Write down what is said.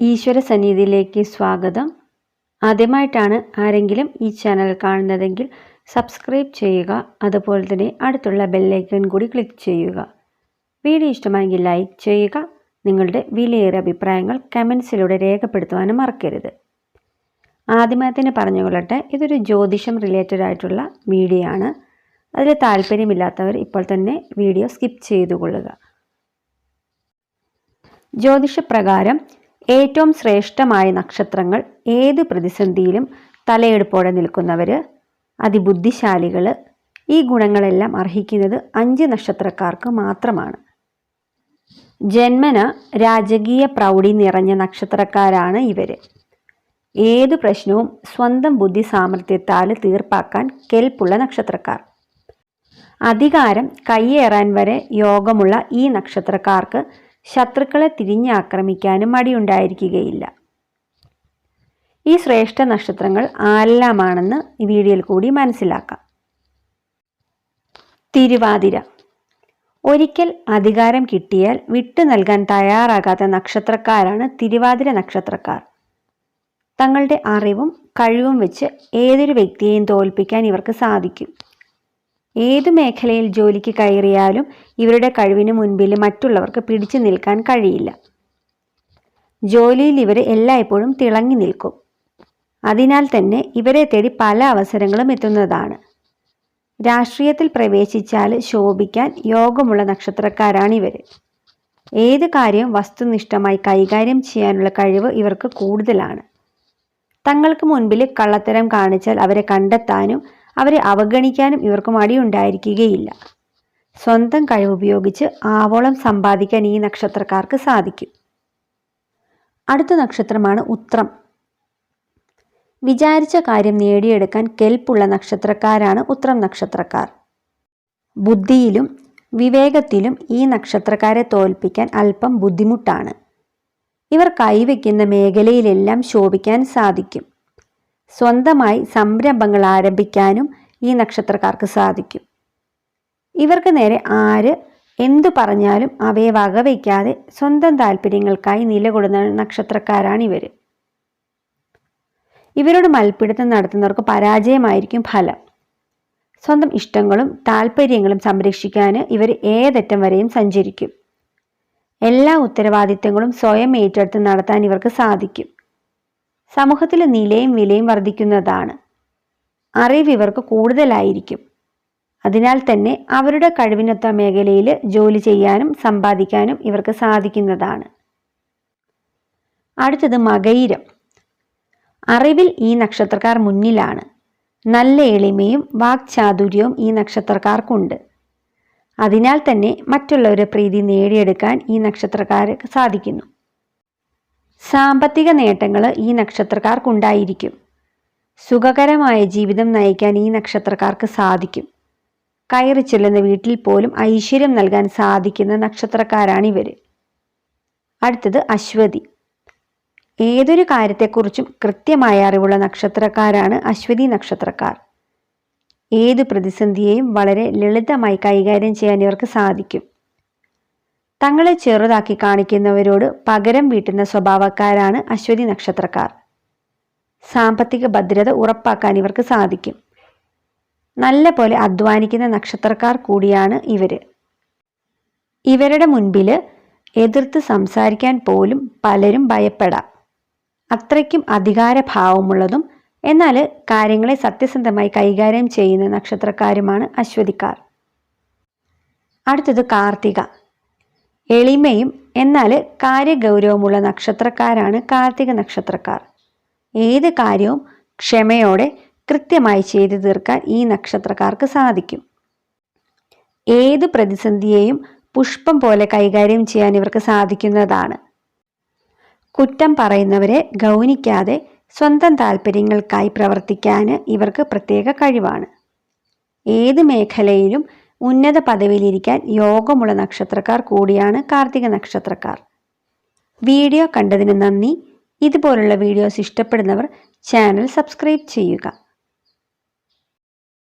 ഈശ്വര സന്നിധിയിലേക്ക് സ്വാഗതം. ആദ്യമായിട്ടാണ് ആരെങ്കിലും ഈ ചാനൽ കാണുന്നതെങ്കിൽ സബ്സ്ക്രൈബ് ചെയ്യുക അതുപോലെ തന്നെ അടുത്തുള്ള ബെല്ലൈക്കൺ കൂടി ക്ലിക്ക് ചെയ്യുക. വീഡിയോ ഇഷ്ടമായെങ്കിൽ ലൈക്ക് ചെയ്യുക നിങ്ങളുടെ വിലയേറിയ അഭിപ്രായങ്ങൾ കമൻസിലൂടെ രേഖപ്പെടുത്തുവാനും മറക്കരുത്. ആദ്യമായി തന്നെ പറഞ്ഞുകൊള്ളട്ടെ ഇതൊരു ജ്യോതിഷം റിലേറ്റഡ് ആയിട്ടുള്ള വീഡിയോ ആണ്. അതിൽ താല്പര്യമില്ലാത്തവർ ഇപ്പോൾ തന്നെ വീഡിയോ സ്കിപ്പ് ചെയ്തു കൊള്ളുക. ജ്യോതിഷപ്രകാരം ഏറ്റവും ശ്രേഷ്ഠമായ നക്ഷത്രങ്ങൾ ഏത് പ്രതിസന്ധിയിലും തലയെടുപ്പോടെ നിൽക്കുന്നവർ അതിബുദ്ധിശാലികൾ ഈ ഗുണങ്ങളെല്ലാം അർഹിക്കുന്നത് അഞ്ച് നക്ഷത്രക്കാർക്ക് മാത്രമാണ്. ജന്മന രാജകീയ പ്രൗഢി നിറഞ്ഞ നക്ഷത്രക്കാരാണ് ഇവർ ഏത് പ്രശ്നവും സ്വന്തം ബുദ്ധി സാമർഥ്യത്താൽ തീർപ്പാക്കാൻ കെൽപ്പുള്ള നക്ഷത്രക്കാർ. അധികാരം കയ്യേറാൻ വരെ യോഗമുള്ള ഈ നക്ഷത്രക്കാർക്ക് ശത്രുക്കളെ തിരിഞ്ഞാക്രമിക്കാനും മടിയുണ്ടായിരിക്കുകയില്ല. ഈ ശ്രേഷ്ഠ നക്ഷത്രങ്ങൾ ആരെല്ലാമാണെന്ന് ഈ വീഡിയോയിൽ കൂടി മനസ്സിലാക്കാം. തിരുവാതിര. ഒരിക്കൽ അധികാരം കിട്ടിയാൽ വിട്ടു നൽകാൻ തയ്യാറാകാത്ത നക്ഷത്രക്കാരാണ് തിരുവാതിര നക്ഷത്രക്കാർ. തങ്ങളുടെ അറിവും കഴിവും വെച്ച് ഏതൊരു വ്യക്തിയെയും തോൽപ്പിക്കാൻ ഇവർക്ക് സാധിക്കും. ഏതു മേഖലയിൽ ജോലിക്ക് കയറിയാലും ഇവരുടെ കഴിവിന് മുൻപിൽ മറ്റുള്ളവർക്ക് പിടിച്ചു നിൽക്കാൻ കഴിയില്ല. ജോലിയിൽ ഇവർ എല്ലായ്പ്പോഴും തിളങ്ങി നിൽക്കും. അതിനാൽ തന്നെ ഇവരെ തേടി പല അവസരങ്ങളും എത്തുന്നതാണ്. രാഷ്ട്രീയത്തിൽ പ്രവേശിച്ചാൽ ശോഭിക്കാൻ യോഗമുള്ള നക്ഷത്രക്കാരാണ് ഇവർ ഏത് കാര്യവും വസ്തുനിഷ്ഠമായി കൈകാര്യം ചെയ്യാനുള്ള കഴിവ് ഇവർക്ക് കൂടുതലാണ്. തങ്ങൾക്ക് മുൻപിൽ കള്ളത്തരം കാണിച്ചാൽ അവരെ കണ്ടെത്താനും അവരെ അവഗണിക്കാനും ഇവർക്ക് മടിയുണ്ടായിരിക്കുകയില്ല. സ്വന്തം കഴിവുപയോഗിച്ച് ആവോളം സമ്പാദിക്കാൻ ഈ നക്ഷത്രക്കാർക്ക് സാധിക്കും. അടുത്ത നക്ഷത്രമാണ് ഉത്രം. വിചാരിച്ച കാര്യം നേടിയെടുക്കാൻ കെൽപ്പുള്ള നക്ഷത്രക്കാരാണ് ഉത്രം നക്ഷത്രക്കാർ. ബുദ്ധിയിലും വിവേകത്തിലും ഈ നക്ഷത്രക്കാരെ തോൽപ്പിക്കാൻ അല്പം ബുദ്ധിമുട്ടാണ്. ഇവർ കൈവയ്ക്കുന്ന മേഖലയിലെല്ലാം ശോഭിക്കാൻ സാധിക്കും. സ്വന്തമായി സംരംഭങ്ങൾ ആരംഭിക്കാനും ഈ നക്ഷത്രക്കാർക്ക് സാധിക്കും. ഇവർക്ക് നേരെ ആര് എന്തു പറഞ്ഞാലും അവയെ വകവയ്ക്കാതെ സ്വന്തം താല്പര്യങ്ങൾക്കായി നിലകൊള്ളുന്ന നക്ഷത്രക്കാരാണ് ഇവർ ഇവരോട് മൽപ്പിടുത്തം നടത്തുന്നവർക്ക് പരാജയമായിരിക്കും ഫലം. സ്വന്തം ഇഷ്ടങ്ങളും താല്പര്യങ്ങളും സംരക്ഷിക്കാൻ ഇവർ ഏതറ്റം വരെയും സഞ്ചരിക്കും. എല്ലാ ഉത്തരവാദിത്തങ്ങളും സ്വയം ഏറ്റെടുത്ത് നടത്താൻ ഇവർക്ക് സാധിക്കും. സമൂഹത്തിൽ നിലയും വിലയും വർദ്ധിക്കുന്നതാണ്. അറിവ് ഇവർക്ക് കൂടുതലായിരിക്കും. അതിനാൽ തന്നെ അവരുടെ കഴിവിനൊത്ത മേഖലയിൽ ജോലി ചെയ്യാനും സമ്പാദിക്കാനും ഇവർക്ക് സാധിക്കുന്നതാണ്. അടുത്തത് മകയിരം. അറിവിൽ ഈ നക്ഷത്രക്കാർ മുന്നിലാണ്. നല്ല എളിമയും വാക്ചാതുര്യവും ഈ നക്ഷത്രക്കാർക്കുണ്ട്. അതിനാൽ തന്നെ മറ്റുള്ളവരുടെ പ്രീതി നേടിയെടുക്കാൻ ഈ നക്ഷത്രക്കാർക്ക് സാധിക്കുന്നു. സാമ്പത്തിക നേട്ടങ്ങൾ ഈ നക്ഷത്രക്കാർക്കുണ്ടായിരിക്കും. സുഖകരമായ ജീവിതം നയിക്കാൻ ഈ നക്ഷത്രക്കാർക്ക് സാധിക്കും. കയറി ചെല്ലുന്ന വീട്ടിൽ പോലും ഐശ്വര്യം നൽകാൻ സാധിക്കുന്ന നക്ഷത്രക്കാരാണ് ഇവർ അടുത്തത് അശ്വതി. ഏതൊരു കാര്യത്തെക്കുറിച്ചും കൃത്യമായ അറിവുള്ള നക്ഷത്രക്കാരാണ് അശ്വതി നക്ഷത്രക്കാർ. ഏത് പ്രതിസന്ധിയെയും വളരെ ലളിതമായി കൈകാര്യം ചെയ്യാൻ ഇവർക്ക് സാധിക്കും. തങ്ങളെ ചെറുതാക്കി കാണിക്കുന്നവരോട് പകരം വീട്ടുന്ന സ്വഭാവക്കാരാണ് അശ്വതി നക്ഷത്രക്കാർ. സാമ്പത്തിക ഭദ്രത ഉറപ്പാക്കാൻ ഇവർക്ക് സാധിക്കും. നല്ല പോലെ അധ്വാനിക്കുന്ന നക്ഷത്രക്കാർ കൂടിയാണ് ഇവർ. ഇവരുടെ മുൻപിൽ എതിർത്ത് സംസാരിക്കാൻ പോലും പലരും ഭയപ്പെടാം. അത്രയ്ക്കും അധികാരഭാവമുള്ളതും എന്നാൽ കാര്യങ്ങളെ സത്യസന്ധമായി കൈകാര്യം ചെയ്യുന്ന നക്ഷത്രക്കാരുമാണ് അശ്വതിക്കാർ. അടുത്തത് കാർത്തിക. എളിമയും എന്നാൽ കാര്യഗൗരവമുള്ള നക്ഷത്രക്കാരാണ് കാർത്തിക നക്ഷത്രക്കാർ. ഏത് കാര്യവും ക്ഷമയോടെ കൃത്യമായി ചെയ്തു തീർക്കാൻ ഈ നക്ഷത്രക്കാർക്ക് സാധിക്കും. ഏത് പ്രതിസന്ധിയെയും പുഷ്പം പോലെ കൈകാര്യം ചെയ്യാൻ ഇവർക്ക് സാധിക്കുന്നതാണ്. കുറ്റം പറയുന്നവരെ ഗൗനിക്കാതെ സ്വന്തം താല്പര്യങ്ങൾക്കായി പ്രവർത്തിക്കാൻ ഇവർക്ക് പ്രത്യേക കഴിവാണ്. ഏത് മേഖലയിലും ഉന്നത പദവിയിലിരിക്കാൻ യോഗമുള്ള നക്ഷത്രക്കാർ കൂടിയാണ് കാർത്തിക നക്ഷത്രക്കാർ. വീഡിയോ കണ്ടതിന് നന്ദി. ഇതുപോലുള്ള വീഡിയോസ് ഇഷ്ടപ്പെടുന്നവർ ചാനൽ സബ്സ്ക്രൈബ് ചെയ്യുക.